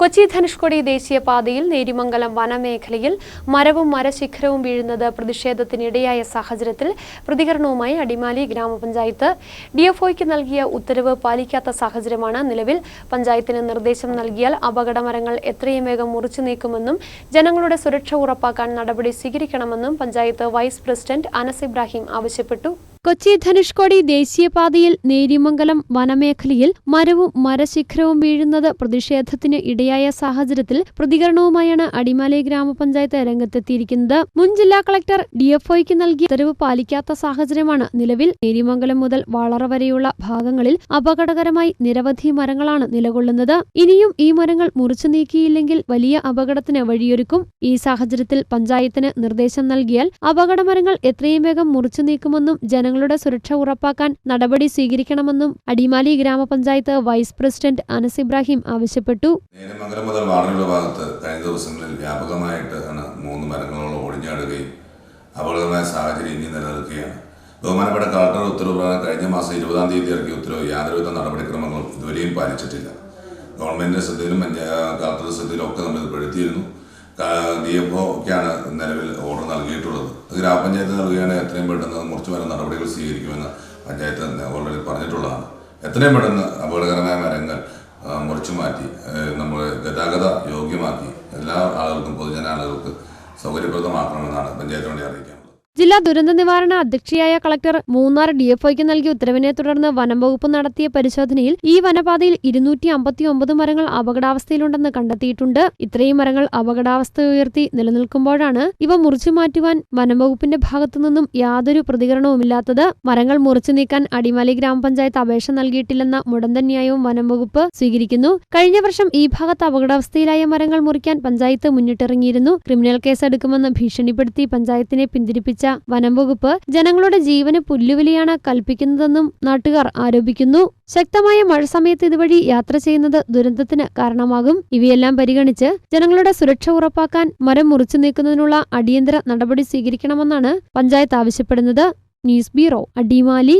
കൊച്ചി ധനുഷ്കോടി ദേശീയപാതയിൽ നേരിമംഗലം വനമേഖലയിൽ മരവും മരശിഖരവും വീഴുന്നത് പ്രതിഷേധത്തിനിടയായ സാഹചര്യത്തിൽ പ്രതികരണവുമായി അടിമാലി ഗ്രാമപഞ്ചായത്ത് ഡിഎഫ്ഒയ്ക്ക് നൽകിയ ഉത്തരവ് പാലിക്കാത്ത സാഹചര്യമാണ് നിലവിൽ. പഞ്ചായത്തിന് നിർദ്ദേശം നൽകിയാൽ അപകടമരങ്ങൾ എത്രയും വേഗം മുറിച്ചു നീക്കുമെന്നും ജനങ്ങളുടെ സുരക്ഷ ഉറപ്പാക്കാൻ നടപടി സ്വീകരിക്കണമെന്നും പഞ്ചായത്ത് വൈസ് പ്രസിഡന്റ് അനസ് ഇബ്രാഹിം ആവശ്യപ്പെട്ടു. കൊച്ചി ധനുഷ്കോടി ദേശീയപാതയിൽ നേരിമംഗലം വനമേഖലയിൽ മരവും മരശിഖരവും വീഴുന്നത് പ്രതിഷേധത്തിന് ഇടയായ സാഹചര്യത്തിൽ പ്രതികരണവുമായാണ് അടിമാലി ഗ്രാമപഞ്ചായത്ത് രംഗത്തെത്തിയിരിക്കുന്നത്. മുൻ ജില്ലാ കളക്ടർ ഡിഎഫ്ഒയ്ക്ക് നൽകിയ ഉത്തരവ് പാലിക്കാത്ത സാഹചര്യമാണ് നിലവിൽ. നേരിമംഗലം മുതൽ വളറ വരെയുള്ള ഭാഗങ്ങളിൽ അപകടകരമായി നിരവധി മരങ്ങളാണ് നിലകൊള്ളുന്നത്. ഇനിയും ഈ മരങ്ങൾ മുറിച്ചു നീക്കിയില്ലെങ്കിൽ വലിയ അപകടത്തിന് വഴിയൊരുക്കും. ഈ സാഹചര്യത്തിൽ പഞ്ചായത്തിന് നിർദ്ദേശം നൽകിയാൽ അപകടമരങ്ങൾ എത്രയും വേഗം മുറിച്ചു നീക്കുമെന്നും ജനങ്ങളുടെ സുരക്ഷ ഉറപ്പാക്കാൻ നടപടി സ്വീകരിക്കണമെന്നും അടിമാലി ഗ്രാമപഞ്ചായത്ത് വൈസ് പ്രസിഡന്റ് അനസ് ഇബ്രാഹിം ആവശ്യപ്പെട്ടു. മുതൽ ഭാഗത്ത് കഴിഞ്ഞ ദിവസങ്ങളിൽ വ്യാപകമായിട്ട് മൂന്ന് മരങ്ങളോളം ഒടിഞ്ഞാടുകയും അപകടമായ സാഹചര്യം ഇനി നിലനിൽക്കുകയാണ്. ബഹുമാനപ്പെട്ട കളക്ടർ ഉത്തരവ് കഴിഞ്ഞ മാസം ഇരുപതാം തീയതി ഇറക്കിയ ഉത്തരവ് യാതൊരുവിധ നടപടിക്രമങ്ങളും ഇതുവരെയും പാലിച്ചിട്ടില്ല. ഗവൺമെന്റിന്റെ ശ്രദ്ധയിലും കളക്ടറുടെ ശ്രദ്ധയിലും ഒക്കെ നമ്മൾ ഇത് പെടുത്തിയിരുന്നു. ഡി എഫ് ഒക്കെയാണ് നിലവിൽ ഓർഡർ നൽകിയിട്ടുള്ളത്. ഗ്രാമപഞ്ചായത്ത് നൽകുകയാണെങ്കിൽ എത്രയും പെട്ടെന്ന് മുറിച്ചു വരുന്ന നടപടികൾ സ്വീകരിക്കുമെന്ന് പഞ്ചായത്ത് ഓൾറെഡി പറഞ്ഞിട്ടുള്ളതാണ്. എത്രയും പെട്ടെന്ന് അപകടകരമായ മരങ്ങൾ മുറിച്ചു മാറ്റി നമ്മൾ ഗതാഗത യോഗ്യമാക്കി എല്ലാ ആളുകൾക്കും പൊതുജന ആളുകൾക്ക് സൗകര്യപ്രദമാക്കണമെന്നാണ് പഞ്ചായത്ത് വേണ്ടി അറിയിക്കാനുള്ളത് ജില്ലാ ദുരന്ത നിവാരണ അധ്യക്ഷയായ കളക്ടർ മൂന്നാർ ഡിഎഫ്ഒയ്ക്ക് നൽകിയ ഉത്തരവിനെ തുടർന്ന് വനം വകുപ്പ് നടത്തിയ പരിശോധനയിൽ ഈ വനപാതയിൽ ഇരുന്നൂറ്റി അമ്പത്തി ഒമ്പത് മരങ്ങൾ അപകടാവസ്ഥയിലുണ്ടെന്ന് കണ്ടെത്തിയിട്ടുണ്ട്. ഇത്രയും മരങ്ങൾ അപകടാവസ്ഥ ഉയർത്തി നിലനിൽക്കുമ്പോഴാണ് ഇവ മുറിച്ചു മാറ്റുവാൻ വനം വകുപ്പിന്റെ ഭാഗത്തു നിന്നും യാതൊരു പ്രതികരണവുമില്ലാത്തത്. മരങ്ങൾ മുറിച്ചു നീക്കാൻ അടിമാലി ഗ്രാമപഞ്ചായത്ത് അപേക്ഷ നൽകിയിട്ടില്ലെന്ന മുടന്തൻ ന്യായവും വനം വകുപ്പ് സ്വീകരിക്കുന്നു. കഴിഞ്ഞ വർഷം ഈ ഭാഗത്ത് അപകടാവസ്ഥയിലായ മരങ്ങൾ മുറിക്കാൻ പഞ്ചായത്ത് മുന്നിട്ടിറങ്ങിയിരുന്നു. ക്രിമിനൽ കേസ് എടുക്കുമെന്ന് ഭീഷണിപ്പെടുത്തി പഞ്ചായത്തിനെ പിന്തിരിപ്പിച്ച വനം വകുപ്പ് ജനങ്ങളുടെ ജീവന് പുല്ലുവിലിയാണ് കൽപ്പിക്കുന്നതെന്നും നാട്ടുകാർ ആരോപിക്കുന്നു. ശക്തമായ മഴ സമയത്ത് ഇതുവഴി യാത്ര ചെയ്യുന്നത് ദുരന്തത്തിന് കാരണമാകും. ഇവയെല്ലാം പരിഗണിച്ച് ജനങ്ങളുടെ സുരക്ഷ ഉറപ്പാക്കാൻ മരം മുറിച്ചു നീക്കുന്നതിനുള്ള അടിയന്തര നടപടി സ്വീകരിക്കണമെന്നാണ് പഞ്ചായത്ത് ആവശ്യപ്പെടുന്നത്. News bureau Adimali.